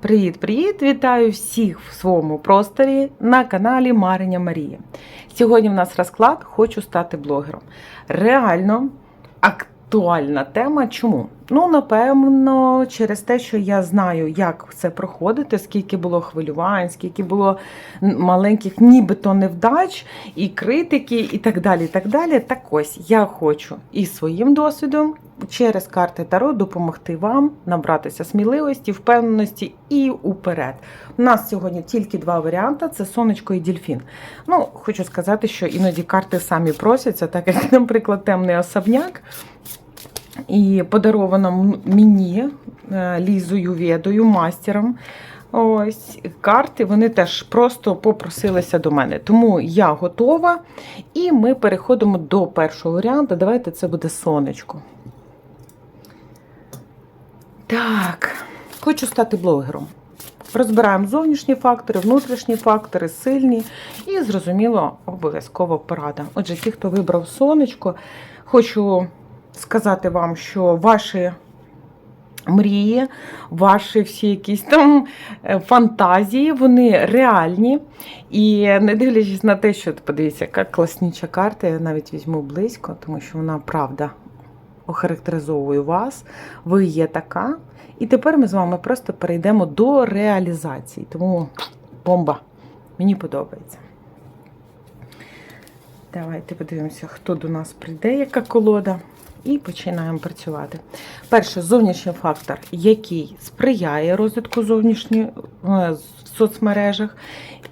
Привіт-привіт! Вітаю всіх в своєму просторі на каналі Мариня Марія. Сьогодні в нас розклад Хочу стати блогером. Реально актуальна тема. Чому? Ну, напевно, через те, що я знаю, як це проходити, скільки було хвилювань, скільки було маленьких нібито невдач, і критики, і так далі. так далі. Так ось я хочу і своїм досвідом через карти Таро допомогти вам набратися сміливості, впевненості і уперед. У нас сьогодні тільки два варіанти: це сонечко і дільфін. Ну, хочу сказати, що іноді карти самі просяться, так як, наприклад, темний особняк. І подаровано мені е, Лізою Ведою, мастером. Ось карти вони теж просто попросилися до мене. Тому я готова. І ми переходимо до першого варіанту. Давайте це буде сонечко. Так, хочу стати блогером. Розбираємо зовнішні фактори, внутрішні фактори, сильні і, зрозуміло, обов'язково порада. Отже, ті, хто вибрав сонечко, хочу сказати вам, що ваші мрії, ваші всі якісь там е, фантазії, вони реальні. І не дивлячись на те, що подивіться, яка класніча карта, я навіть візьму близько, тому що вона правда охарактеризовує вас. Ви є така. І тепер ми з вами просто перейдемо до реалізації. Тому бомба. Мені подобається. Давайте подивимося, хто до нас прийде, яка колода. І починаємо працювати. Перше, зовнішній фактор, який сприяє розвитку зовнішньої в соцмережах,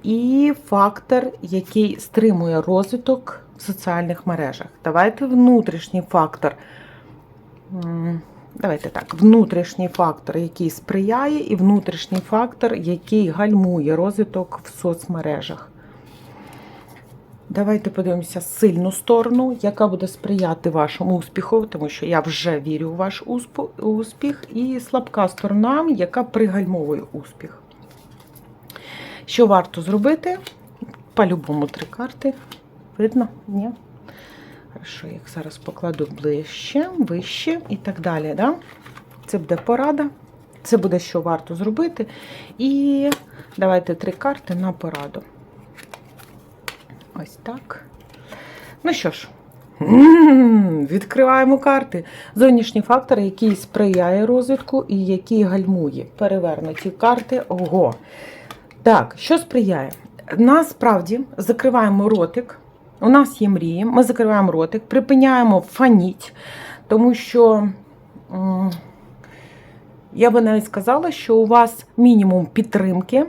і фактор, який стримує розвиток в соціальних мережах. Давайте внутрішній фактор. Давайте так, внутрішній фактор, який сприяє, і внутрішній фактор, який гальмує розвиток в соцмережах. Давайте подивимося сильну сторону, яка буде сприяти вашому успіху, тому що я вже вірю у ваш успіх, і слабка сторона, яка пригальмовує успіх. Що варто зробити? По-любому три карти. Видно? Ні? Хорошо, їх зараз покладу ближче, вище і так далі. Да? Це буде порада. Це буде, що варто зробити. І давайте три карти на пораду. Ось так. Ну що ж, відкриваємо карти. Зовнішні фактори, який сприяє розвитку і який гальмує. Перевернуті карти. Ого. Так, що сприяє? Насправді закриваємо ротик. У нас є мрії, ми закриваємо ротик, припиняємо фаніть, тому що я би навіть сказала, що у вас мінімум підтримки.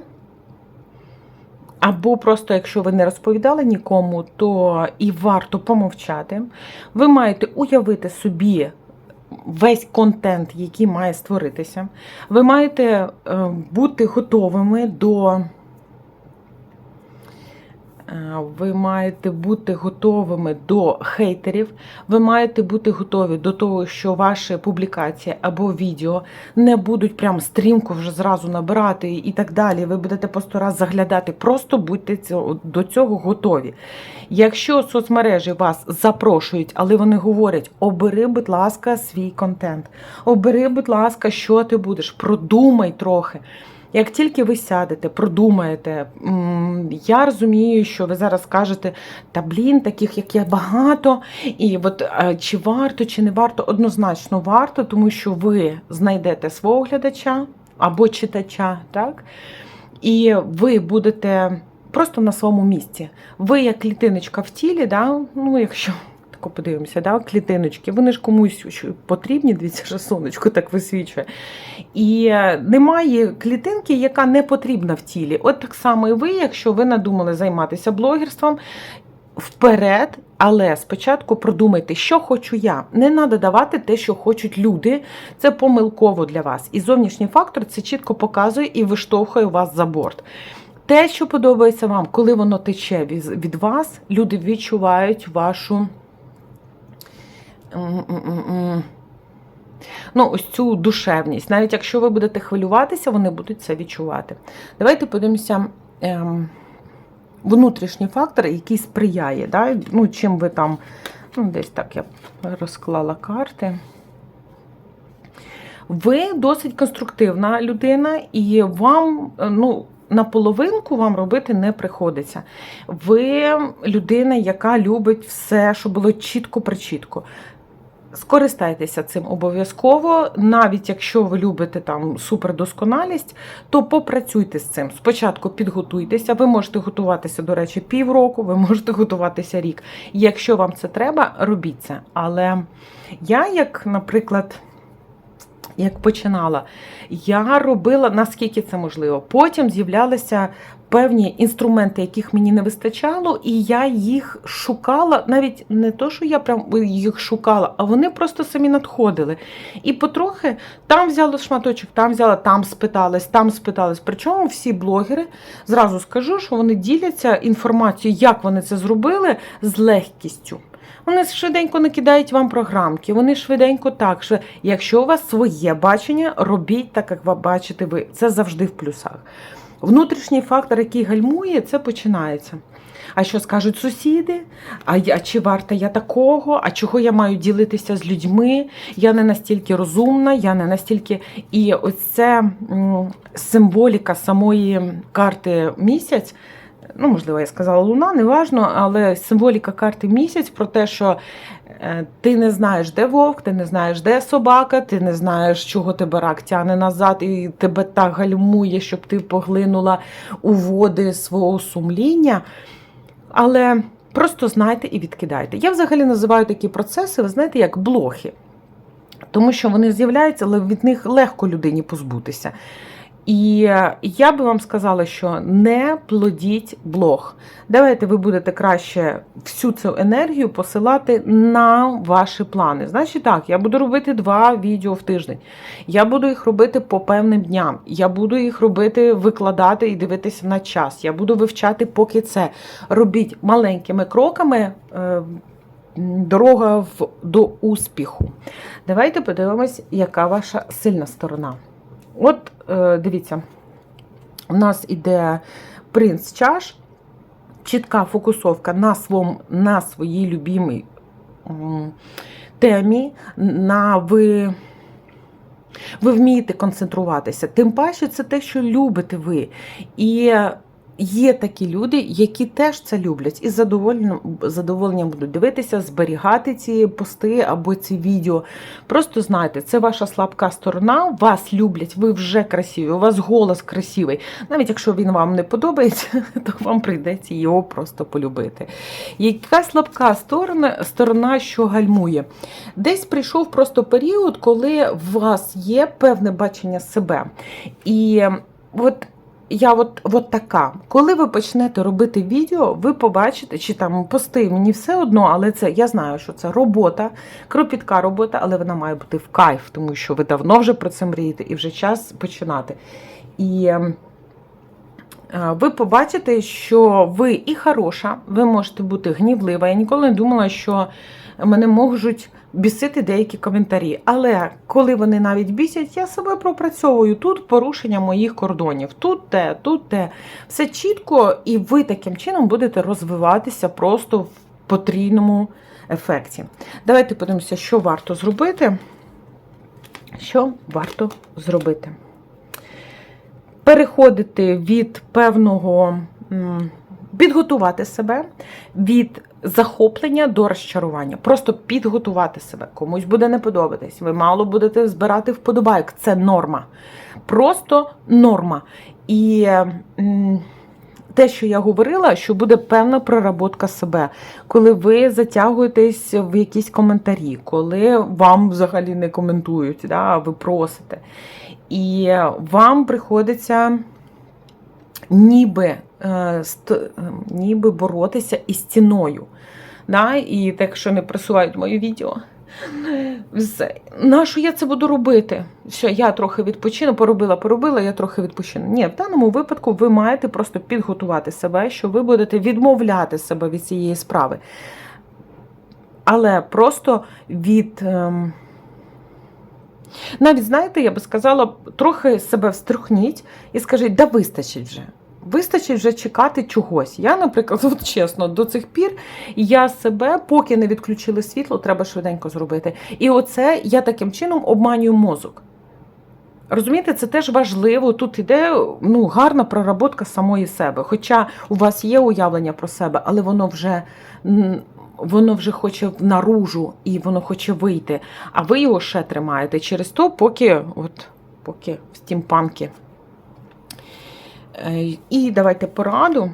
Або просто, якщо ви не розповідали нікому, то і варто помовчати. Ви маєте уявити собі весь контент, який має створитися. Ви маєте е, бути готовими до ви маєте бути готовими до хейтерів, ви маєте бути готові до того, що ваші публікації або відео не будуть прям стрімко вже зразу набирати і так далі. Ви будете по сто раз заглядати. Просто будьте до цього готові. Якщо соцмережі вас запрошують, але вони говорять: обери, будь ласка, свій контент, обери, будь ласка, що ти будеш, продумай трохи. Як тільки ви сядете, продумаєте, я розумію, що ви зараз скажете, та блін, таких як я багато, і от чи варто, чи не варто, однозначно варто, тому що ви знайдете свого глядача або читача, так? І ви будете просто на своєму місці. Ви як клітиночка в тілі, да? ну якщо тако подивимося, да, клітиночки, вони ж комусь потрібні, дивіться, що сонечко так висвічує. І немає клітинки, яка не потрібна в тілі. От так само і ви, якщо ви надумали займатися блогерством, вперед. Але спочатку продумайте, що хочу я. Не треба давати те, що хочуть люди. Це помилково для вас. І зовнішній фактор це чітко показує і виштовхує вас за борт. Те, що подобається вам, коли воно тече від вас, люди відчувають вашу. Ну, ось цю душевність. Навіть якщо ви будете хвилюватися, вони будуть це відчувати. Давайте подивимося ем, внутрішній фактор, який сприяє. Да? Ну, Чим ви там, ну, десь так я розклала карти. Ви досить конструктивна людина, і вам, ну, наполовинку вам робити не приходиться. Ви людина, яка любить все, щоб було чітко-причітко. Скористайтеся цим обов'язково, навіть якщо ви любите там супердосконалість, то попрацюйте з цим. Спочатку підготуйтеся. Ви можете готуватися, до речі, півроку, ви можете готуватися рік. Якщо вам це треба, робіть це. Але я, як, наприклад, як починала, я робила наскільки це можливо. Потім з'являлися певні інструменти, яких мені не вистачало, і я їх шукала. Навіть не то, що я прям їх шукала, а вони просто самі надходили. І потрохи там взяла шматочок, там взяла, там спиталась, там спиталась. Причому всі блогери зразу скажу, що вони діляться інформацією, як вони це зробили з легкістю. Вони швиденько накидають вам програмки, вони швиденько так. Що якщо у вас своє бачення, робіть так, як ви бачите ви. Це завжди в плюсах. Внутрішній фактор, який гальмує, це починається. А що скажуть сусіди? А я чи варта я такого? А чого я маю ділитися з людьми? Я не настільки розумна, я не настільки. І ось це символіка самої карти місяць. Ну, можливо, я сказала луна, неважно, але символіка карти місяць про те, що е, ти не знаєш, де вовк, ти не знаєш, де собака, ти не знаєш, чого тебе рак тягне назад, і тебе так гальмує, щоб ти поглинула у води свого сумління. Але просто знайте і відкидайте. Я взагалі називаю такі процеси, ви знаєте, як блохи. Тому що вони з'являються, але від них легко людині позбутися. І я би вам сказала, що не плодіть блог. Давайте ви будете краще всю цю енергію посилати на ваші плани. Значить, так, я буду робити два відео в тиждень. Я буду їх робити по певним дням. Я буду їх робити, викладати і дивитися на час. Я буду вивчати, поки це. Робіть маленькими кроками. е, Дорога в, до успіху. Давайте подивимось, яка ваша сильна сторона. От, дивіться, у нас іде принц чаш, чітка фокусовка на своєму, на своїй любимій темі, на ви. Ви вмієте концентруватися. Тим паче, це те, що любите ви. І є такі люди, які теж це люблять і задоволенням, задоволенням будуть дивитися, зберігати ці пости або ці відео. Просто знайте, це ваша слабка сторона, вас люблять, ви вже красиві, у вас голос красивий. Навіть якщо він вам не подобається, то вам прийдеться його просто полюбити. Яка слабка сторона, сторона, що гальмує? Десь прийшов просто період, коли у вас є певне бачення себе. І от я от, от така. Коли ви почнете робити відео, ви побачите, чи там пости, мені все одно, але це я знаю, що це робота, кропітка робота, але вона має бути в кайф, тому що ви давно вже про це мрієте і вже час починати. І ем, е, ви побачите, що ви і хороша, ви можете бути гнівлива. Я ніколи не думала, що мене можуть бісити деякі коментарі. Але коли вони навіть бісять, я себе пропрацьовую. Тут порушення моїх кордонів, тут те, тут те. Все чітко, і ви таким чином будете розвиватися просто в потрійному ефекті. Давайте подивимося, що варто зробити. Що варто зробити? Переходити від певного. Підготувати себе від захоплення до розчарування. Просто підготувати себе. Комусь буде не подобатись. Ви мало будете збирати вподобайок. Це норма. Просто норма. І те, що я говорила, що буде певна проработка себе, коли ви затягуєтесь в якісь коментарі, коли вам взагалі не коментують, да, ви просите. І вам приходиться ніби, е, е, ніби боротися із стіною. Да? І так, якщо не просувають моє відео. Все. Нащо я це буду робити? Все, я трохи відпочину, поробила, поробила, я трохи відпочину. Ні, в даному випадку ви маєте просто підготувати себе, що ви будете відмовляти себе від цієї справи. Але просто від. Ем... Навіть, знаєте, я би сказала, трохи себе вструхніть і скажіть, да вистачить вже. Вистачить вже чекати чогось. Я, наприклад, от чесно, до цих пір я себе, поки не відключили світло, треба швиденько зробити. І оце я таким чином обманюю мозок. Розумієте, це теж важливо. Тут іде ну, гарна проработка самої себе. Хоча у вас є уявлення про себе, але воно вже воно вже хоче наружу і воно хоче вийти. А ви його ще тримаєте через то, поки от, поки в стімпанки. Е, І давайте пораду.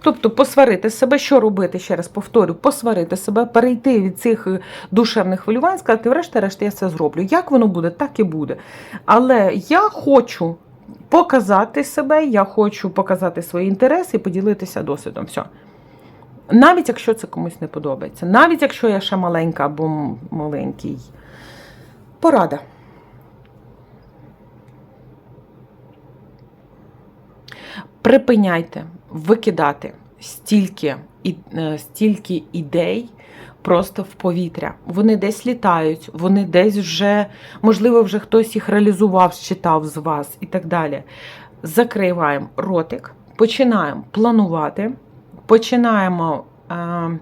Тобто посварити себе, що робити, ще раз повторю, посварити себе, перейти від цих е, душевних хвилювань, сказати, врешті-решт, я це зроблю. Як воно буде, так і буде. Але я хочу показати себе, я хочу показати свої інтереси і поділитися досвідом. Все. Навіть якщо це комусь не подобається, навіть якщо я ще маленька або маленький. Порада. Припиняйте викидати стільки, і- е, стільки ідей просто в повітря. Вони десь літають, вони десь вже, можливо, вже хтось їх реалізував, читав з вас і так далі. Закриваємо ротик, починаємо планувати, починаємо. Е,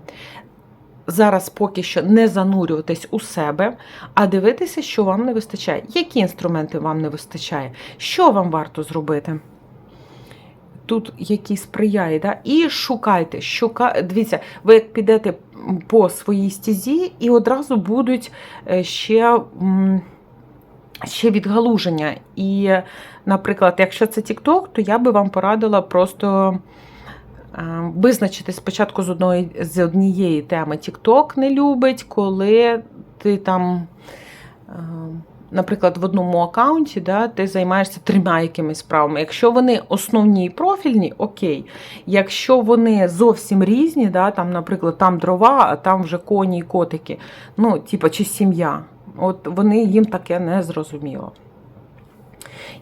Зараз поки що не занурюватись у себе, а дивитися, що вам не вистачає. Які інструменти вам не вистачає, що вам варто зробити тут який сприяє, да? і шукайте, шука... дивіться, ви як підете по своїй стізі, і одразу будуть е, ще, ще відгалуження. І, наприклад, якщо це TikTok, то я би вам порадила просто. Е, Визначити спочатку з одної з однієї теми TikTok не любить, коли ти там е, наприклад, в одному аккаунті да, ти займаєшся трьома якимись справами. Якщо вони основні і профільні, окей. Якщо вони зовсім різні, да, там, наприклад, там дрова, а там вже коні і котики, ну, типа, чи сім'я, от вони їм таке не зрозуміло.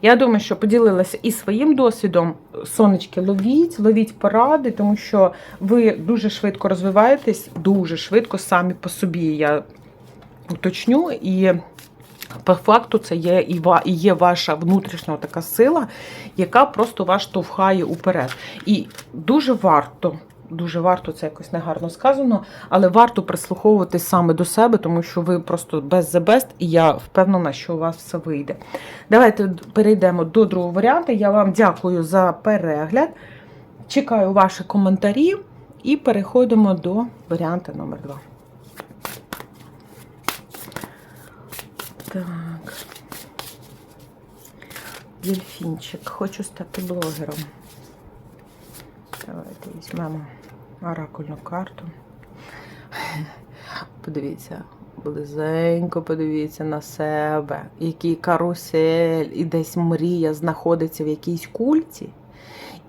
Я думаю, що поділилася і своїм досвідом. Сонечки, ловіть, ловіть поради, тому що ви дуже швидко розвиваєтесь, дуже швидко самі по собі. Я уточню і. По факту це є і є ваша внутрішня така сила, яка просто вас штовхає уперед. І дуже варто, дуже варто, це якось негарно сказано, але варто прислуховуватись саме до себе, тому що ви просто без the best, і я впевнена, що у вас все вийде. Давайте перейдемо до другого варіанту. Я вам дякую за перегляд. Чекаю ваші коментарі і переходимо до варіанту номер 2. Так. Дельфінчик. Хочу стати блогером. Давайте візьмемо оракульну карту. Подивіться, близенько подивіться на себе, який карусель, і десь мрія знаходиться в якійсь культі.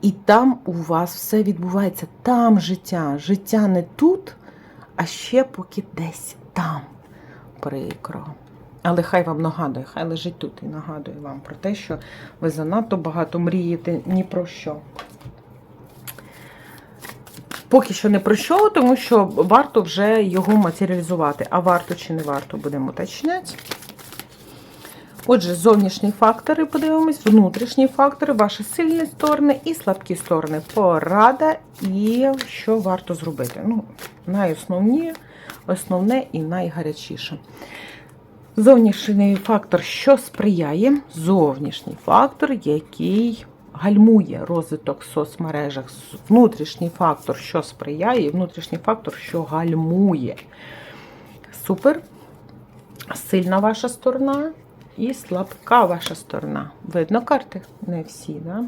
І там у вас все відбувається. Там життя. Життя не тут, а ще поки десь там. Прикро. Але хай вам нагадує, хай лежить тут і нагадує вам про те, що ви занадто багато мрієте ні про що. Поки що не про що, тому що варто вже його матеріалізувати. А варто чи не варто, будемо уточняти. Отже, зовнішні фактори подивимось, внутрішні фактори, ваші сильні сторони і слабкі сторони. Порада і що варто зробити. Ну, найосновні, основне і найгарячіше. Зовнішній фактор, що сприяє, зовнішній фактор, який гальмує розвиток в соцмережах, внутрішній фактор, що сприяє, і внутрішній фактор, що гальмує. Супер. Сильна ваша сторона і слабка ваша сторона. Видно карти? Не всі, да?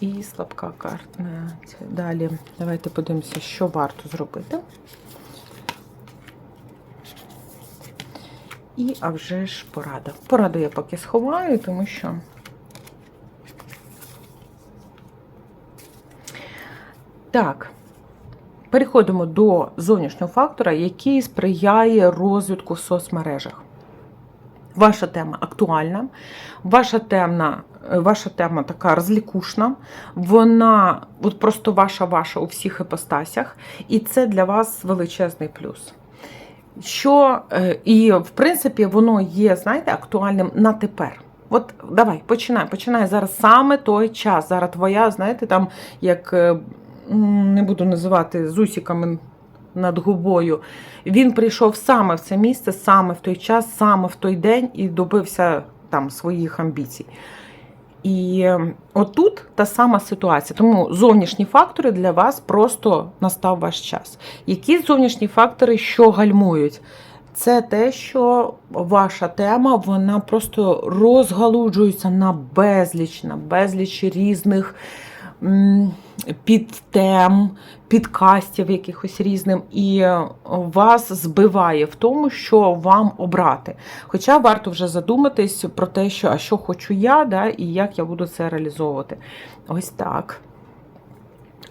І слабка карта. Далі, давайте подивимося, що варто зробити. І, а вже ж порада. Пораду я поки сховаю, тому що. Так, переходимо до зовнішнього фактора, який сприяє розвитку в соцмережах. Ваша тема актуальна, ваша тема, ваша тема така розлікушна, вона от просто ваша ваша у всіх іпостасях, і це для вас величезний плюс. Що, е, і, в принципі, воно є, знаєте, актуальним на тепер. От давай, починай, починай. Зараз саме той час. Зараз твоя, знаєте, там, як е, не буду називати з над губою. Він прийшов саме в це місце, саме в той час, саме в той день і добився там своїх амбіцій. І е, отут та сама ситуація. Тому зовнішні фактори для вас просто настав ваш час. Які зовнішні фактори, що гальмують? Це те, що ваша тема вона просто розгалуджується на безліч, на безліч різних м, підтем, підкастів якихось різним, і е, вас збиває в тому, що вам обрати. Хоча варто вже задуматись про те, що а що хочу я, да, і як я буду це реалізовувати. Ось так.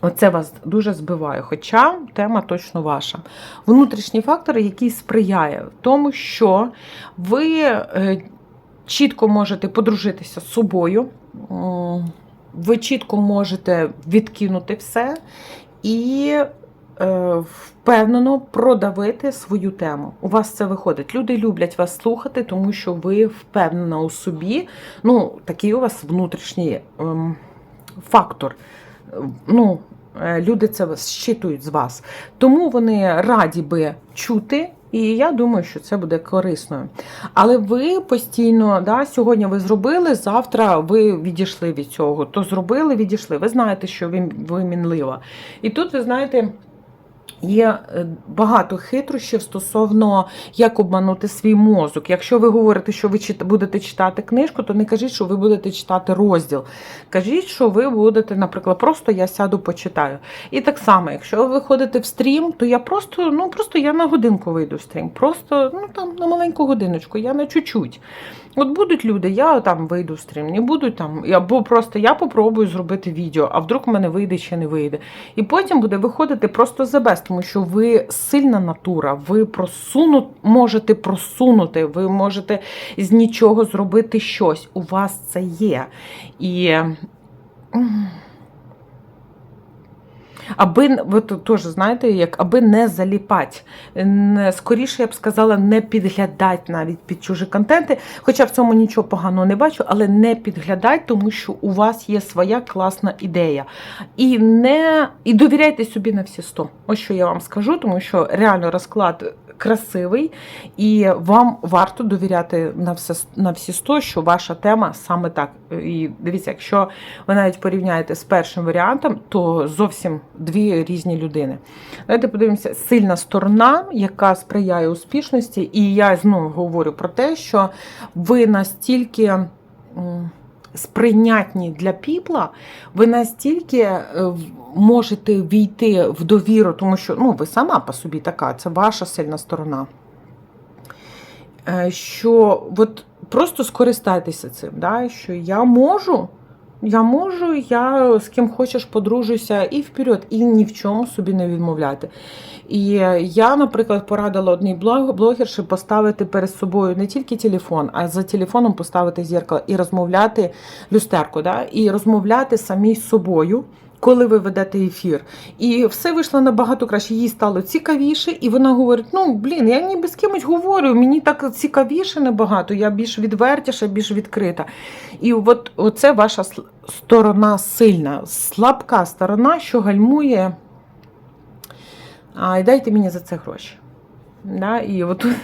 Оце вас дуже збиває, хоча тема точно ваша. Внутрішній фактор, який сприяє тому, що ви е, чітко можете подружитися з собою, ви чітко можете відкинути все і е, впевнено продавити свою тему. У вас це виходить. Люди люблять вас слухати, тому що ви впевнена у собі. Ну, такий у вас внутрішній ем, фактор. Ну, е, люди це щитують з вас. Тому вони раді би чути. І я думаю, що це буде корисною. Але ви постійно, да, сьогодні ви зробили, завтра ви відійшли від цього. То зробили, відійшли. Ви знаєте, що ви, ви мінлива. І тут, ви знаєте, Є е, багато хитрощів стосовно як обманути свій мозок. Якщо ви говорите, що ви будете читати книжку, то не кажіть, що ви будете читати розділ. Кажіть, що ви будете, наприклад, просто я сяду почитаю. І так само, якщо ви виходите в стрім, то я просто, ну просто я на годинку вийду в стрім. Просто ну там на маленьку годиночку, я на чуть-чуть. От будуть люди, я там вийду в стрім, не будуть там, або просто я попробую зробити відео, а вдруг в мене вийде чи не вийде. І потім буде виходити просто за без, тому що ви сильна натура, ви просуну, можете просунути, ви можете з нічого зробити щось. У вас це є. І. Аби ви тут теж знаєте, як аби не заліпати. Скоріше я б сказала, не підглядати навіть під чужі контенти. Хоча в цьому нічого поганого не бачу, але не підглядати, тому що у вас є своя класна ідея. І не і довіряйте собі на всі 100. Ось що я вам скажу, тому що реально розклад красивий, і вам варто довіряти на все на всі 100, що ваша тема саме так. І дивіться, якщо ви навіть порівняєте з першим варіантом, то зовсім дві різні людини. Давайте подивимося, сильна сторона, яка сприяє успішності, і я знову говорю про те, що ви настільки. Сприйнятні для піпла, ви настільки е, можете війти в довіру, тому що ну, ви сама по собі така, це ваша сильна сторона. Е, Що от просто скористайтеся цим, да? що я можу, я можу, я з ким хочеш подружуся і вперед, і ні в чому собі не відмовляти. І я, наприклад, порадила одній блог- блогерші поставити перед собою не тільки телефон, а за телефоном поставити зеркало і розмовляти люстерку, да? і розмовляти самі з собою. Коли ви ведете ефір, і все вийшло набагато краще. Їй стало цікавіше, і вона говорить: ну блін, я ніби з кимось говорю, мені так цікавіше набагато, я більш відвертіша, більш відкрита. І от оце ваша сторона сильна, слабка сторона, що гальмує. А, і дайте мені за це гроші. Да? І от тут,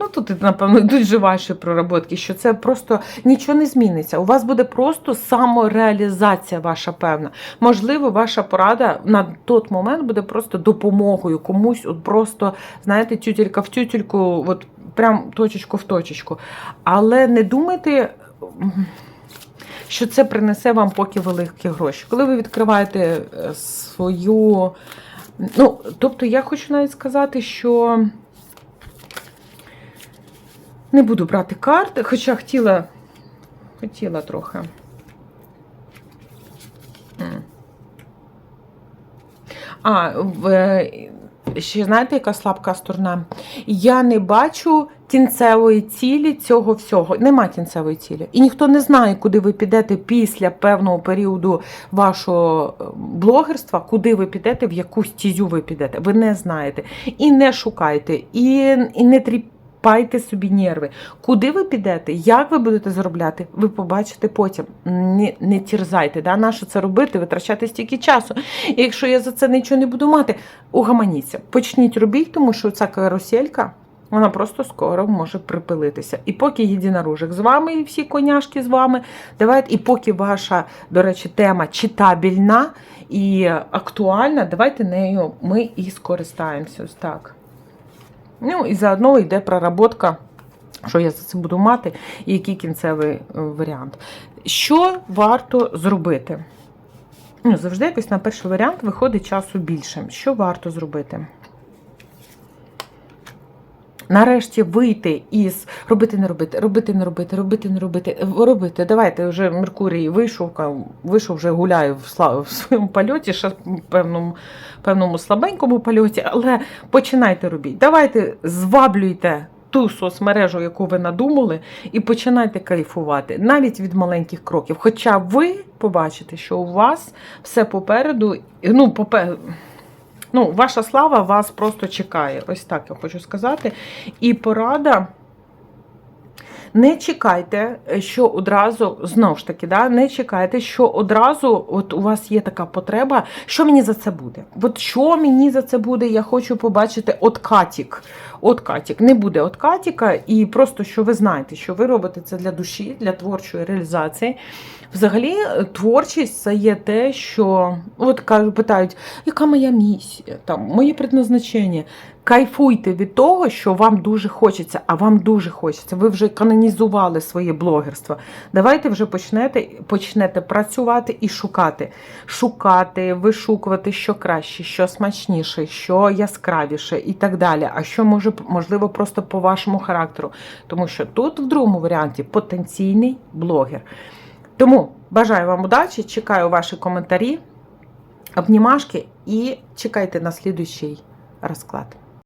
ну тут, напевно, йдуть же ваші проработки, що це просто нічого не зміниться. У вас буде просто самореалізація ваша певна. Можливо, ваша порада на той момент буде просто допомогою комусь, от просто, знаєте, тютелька в тютельку, от прям точечку в точечку. Але не думайте. Що це принесе вам поки великі гроші. Коли ви відкриваєте е, свою Ну, тобто я хочу навіть сказати, що не буду брати карти, хоча хотіла, хотіла трохи. А, е, ще знаєте, яка слабка сторона? Я не бачу кінцевої цілі цього всього. Нема кінцевої цілі. І ніхто не знає, куди ви підете після певного періоду вашого е, блогерства, куди ви підете, в яку стізю ви підете. Ви не знаєте. І не шукайте, і, і не тріпайте тріпайте собі нерви. Куди ви підете, як ви будете заробляти, ви побачите потім. Не, не тірзайте, да? нащо це робити, витрачати стільки часу. І якщо я за це нічого не буду мати, угаманіться. Почніть робіть, тому що ця каруселька. Вона просто скоро може припилитися. І поки єдинорожик з вами, і всі коняшки з вами, давайте, і поки ваша, до речі, тема читабельна і актуальна, давайте нею ми і скористаємося. Ось так. Ну і заодно йде проработка, що я за це буду мати, і який кінцевий е, варіант. Що варто зробити? Ну, завжди якось на перший варіант виходить часу більше. Що варто зробити? Нарешті вийти із робити, не робити, робити, не робити, робити, не робити, робити. Давайте вже Меркурій вийшов, вийшов, вже гуляє в, в своєму польоті, ще певному, певному слабенькому польоті, але починайте робити. Давайте зваблюйте ту соцмережу, яку ви надумали, і починайте кайфувати навіть від маленьких кроків. Хоча ви побачите, що у вас все попереду, ну, попереду. Ну, ваша слава вас просто чекає. Ось так я хочу сказати. І порада. Не чекайте, що одразу, знову ж таки, да, не чекайте, що одразу от у вас є така потреба, що мені за це буде? От що мені за це буде? Я хочу побачити откатік. Откатік. Не буде откатіка, і просто що ви знаєте, що ви робите це для душі, для творчої реалізації. Взагалі, творчість це є те, що от кажуть, питають, яка моя місія, там моє предназначення. Кайфуйте від того, що вам дуже хочеться, а вам дуже хочеться. Ви вже канонізували своє блогерство. Давайте вже почнете, почнете працювати і шукати. Шукати, вишукувати, що краще, що смачніше, що яскравіше і так далі. А що може можливо просто по вашому характеру. Тому що тут, в другому варіанті, потенційний блогер. Тому бажаю вам удачі, чекаю ваші коментарі, обнімашки і чекайте на слідуючий розклад.